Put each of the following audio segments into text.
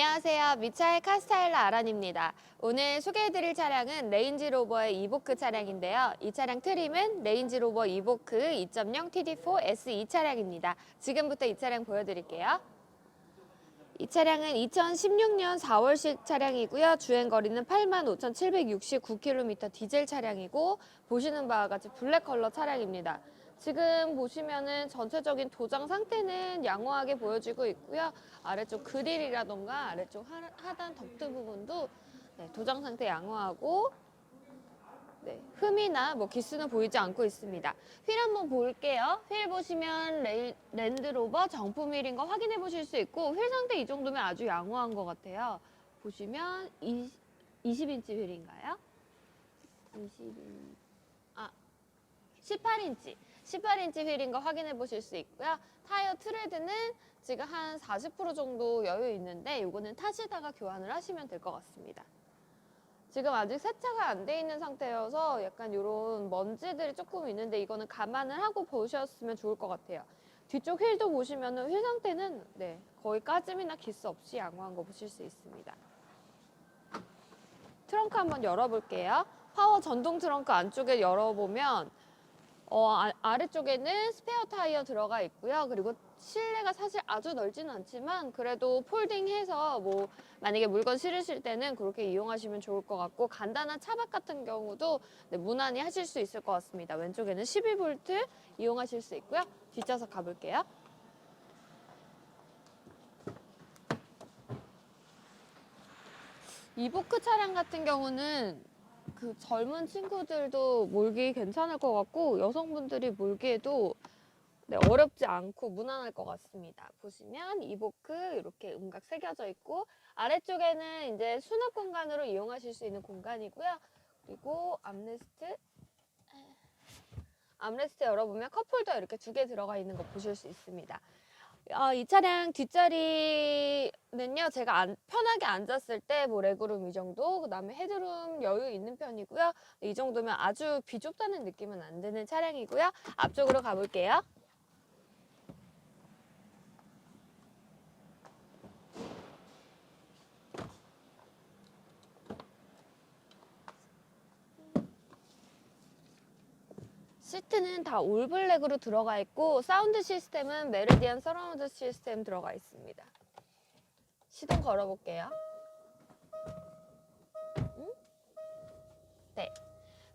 안녕하세요. 미차의 카스타일러 아란입니다. 오늘 소개해드릴 차량은 레인지 로버의 이보크 차량인데요. 이 차량 트림은 레인지 로버 이보크 2.0 TD4 SE 차량입니다. 지금부터 이 차량 보여드릴게요. 이 차량은 2016년 4월식 차량이고요. 주행 거리는 85,769km 디젤 차량이고 보시는 바와 같이 블랙 컬러 차량입니다. 지금 보시면은 전체적인 도장 상태는 양호하게 보여지고 있고요. 아래쪽 그릴이라던가 아래쪽 하- 하단 덕트 부분도 네, 도장 상태 양호하고 네, 흠이나 뭐 기스는 보이지 않고 있습니다. 휠 한번 볼게요. 휠 보시면 레, 랜드로버 정품 휠인 거 확인해 보실 수 있고 휠 상태 이 정도면 아주 양호한 것 같아요. 보시면 20, 20인치 휠인가요? 20인 아 18인치 18인치 휠인 거 확인해 보실 수 있고요. 타이어 트레드는 지금 한 40% 정도 여유 있는데 이거는 타시다가 교환을 하시면 될 것 같습니다. 지금 아직 세차가 안 돼 있는 상태여서 약간 이런 먼지들이 조금 있는데 이거는 감안을 하고 보셨으면 좋을 것 같아요. 뒤쪽 휠도 보시면은 휠 상태는 네, 거의 까짐이나 기스 없이 양호한 거 보실 수 있습니다. 트렁크 한번 열어볼게요. 파워 전동 트렁크 안쪽에 열어보면 어, 아, 아래쪽에는 스페어 타이어 들어가 있고요. 그리고 실내가 사실 아주 넓지는 않지만 그래도 폴딩해서 뭐 만약에 물건 실으실 때는 그렇게 이용하시면 좋을 것 같고 간단한 차박 같은 경우도 네, 무난히 하실 수 있을 것 같습니다. 왼쪽에는 12V 이용하실 수 있고요. 뒷좌석 가볼게요. 이보크 차량 같은 경우는 그 젊은 친구들도 몰기 괜찮을 것 같고 여성분들이 몰기에도 네, 어렵지 않고 무난할 것 같습니다. 보시면 이보크 이렇게 음각 새겨져 있고 아래쪽에는 이제 수납 공간으로 이용하실 수 있는 공간이고요. 그리고 암레스트 암레스트 열어보면 컵홀더 이렇게 두 개 들어가 있는 거 보실 수 있습니다. 어, 이 차량 뒷자리는요, 제가 안- 편하게 앉았을 때 뭐 레그룸 이 정도, 그 다음에 헤드룸 여유 있는 편이고요. 이 정도면 아주 비좁다는 느낌은 안 드는 차량이고요. 앞쪽으로 가볼게요. 시트는 다 올블랙으로 들어가 있고 사운드 시스템은 메르디안 서라운드 시스템 들어가 있습니다. 시동 걸어볼게요. 음? 네.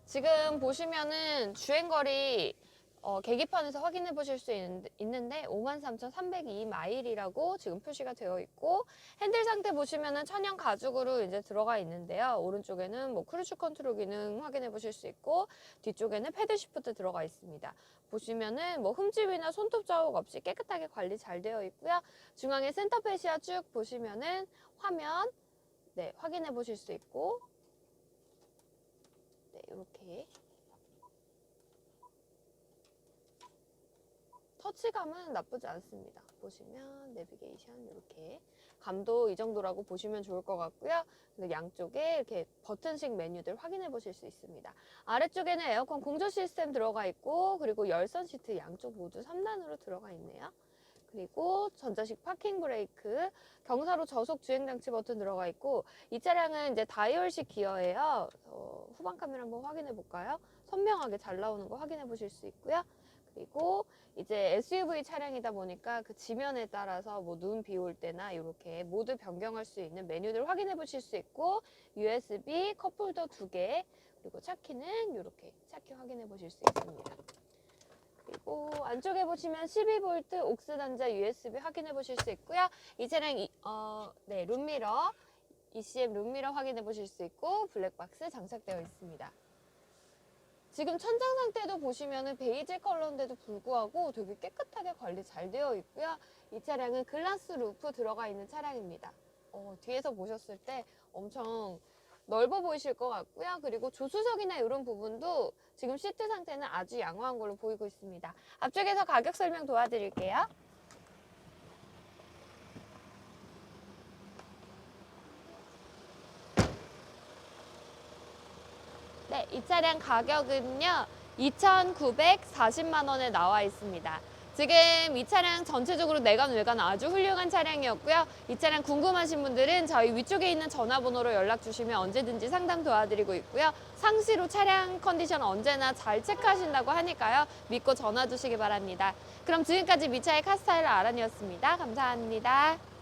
지금 보시면은 주행거리 어, 계기판에서 확인해 보실 수 있는데, 있는데 53,302마일이라고 지금 표시가 되어 있고 핸들 상태 보시면은 천연 가죽으로 이제 들어가 있는데요. 오른쪽에는 뭐 크루즈 컨트롤 기능 확인해 보실 수 있고 뒤쪽에는 패드 시프트 들어가 있습니다. 보시면은 뭐 흠집이나 손톱 자국 없이 깨끗하게 관리 잘 되어 있고요. 중앙에 센터 페시아 쭉 보시면은 화면 네, 확인해 보실 수 있고 네, 이렇게 터치감은 나쁘지 않습니다. 보시면 내비게이션 이렇게 감도 이 정도라고 보시면 좋을 것 같고요. 양쪽에 이렇게 버튼식 메뉴들 확인해 보실 수 있습니다. 아래쪽에는 에어컨 공조 시스템 들어가 있고 그리고 열선 시트 양쪽 모두 3단으로 들어가 있네요. 그리고 전자식 파킹 브레이크, 경사로 저속 주행 장치 버튼 들어가 있고 이 차량은 이제 다이얼식 기어예요. 어, 후방 카메라 한번 확인해 볼까요? 선명하게 잘 나오는 거 확인해 보실 수 있고요. 그리고 이제 SUV 차량이다 보니까 그 지면에 따라서 뭐 눈 비 올 때나 이렇게 모두 변경할 수 있는 메뉴들 확인해 보실 수 있고 USB 컵홀더 두 개 그리고 차키는 이렇게 차키 확인해 보실 수 있습니다. 그리고 안쪽에 보시면 12V 옥스 단자 USB 확인해 보실 수 있고요. 이 차량 이- 어, 네, 룸미러 ECM 룸미러 확인해 보실 수 있고 블랙박스 장착되어 있습니다. 지금 천장 상태도 보시면은 베이지 컬러인데도 불구하고 되게 깨끗하게 관리 잘 되어 있고요. 이 차량은 글라스 루프 들어가 있는 차량입니다. 어, 뒤에서 보셨을 때 엄청 넓어 보이실 것 같고요. 그리고 조수석이나 이런 부분도 지금 시트 상태는 아주 양호한 걸로 보이고 있습니다. 앞쪽에서 가격 설명 도와드릴게요. 네, 이 차량 가격은요. 2,940만 원에 나와 있습니다. 지금 이 차량 전체적으로 내관 외관 아주 훌륭한 차량이었고요. 이 차량 궁금하신 분들은 저희 위쪽에 있는 전화번호로 연락 주시면 언제든지 상담 도와드리고 있고요. 상시로 차량 컨디션 언제나 잘 체크하신다고 하니까요. 믿고 전화 주시기 바랍니다. 그럼 지금까지 미차의 카스타일 아란이었습니다. 감사합니다.